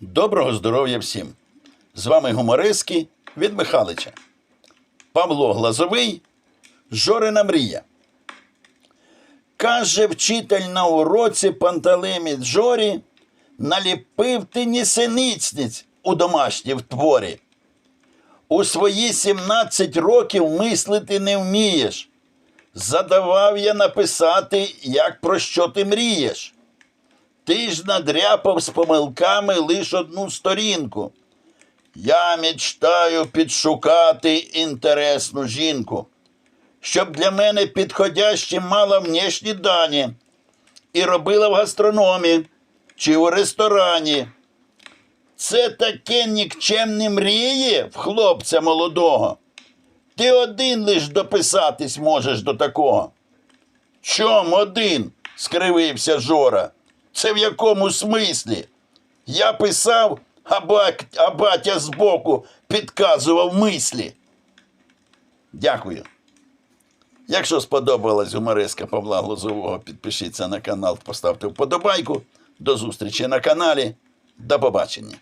Доброго здоров'я всім! З вами гумористки від Михалича. Павло Глазовий, Жорина мрія. Каже вчитель на уроці Пантелеміт Жорі, наліпив ти нісеницниць у домашнім творі. У свої 17 років мислити не вмієш. Задавав я написати, як про що ти мрієш. Ти ж надряпав з помилками лиш одну сторінку. Я мечтаю підшукати інтересну жінку, щоб для мене підходящі мала внешні дані і робила в гастрономі чи у ресторані. Це таке нікчемне мріє в хлопця молодого. Ти один лиш дописатись можеш до такого. Чом один? скривився Жора. Це в якому смислі? Я писав, а, бак, а батя збоку підказував мислі. Дякую. Якщо сподобалась гумористка Павла Глозового, підпишіться на канал, поставте вподобайку. До зустрічі на каналі. До побачення.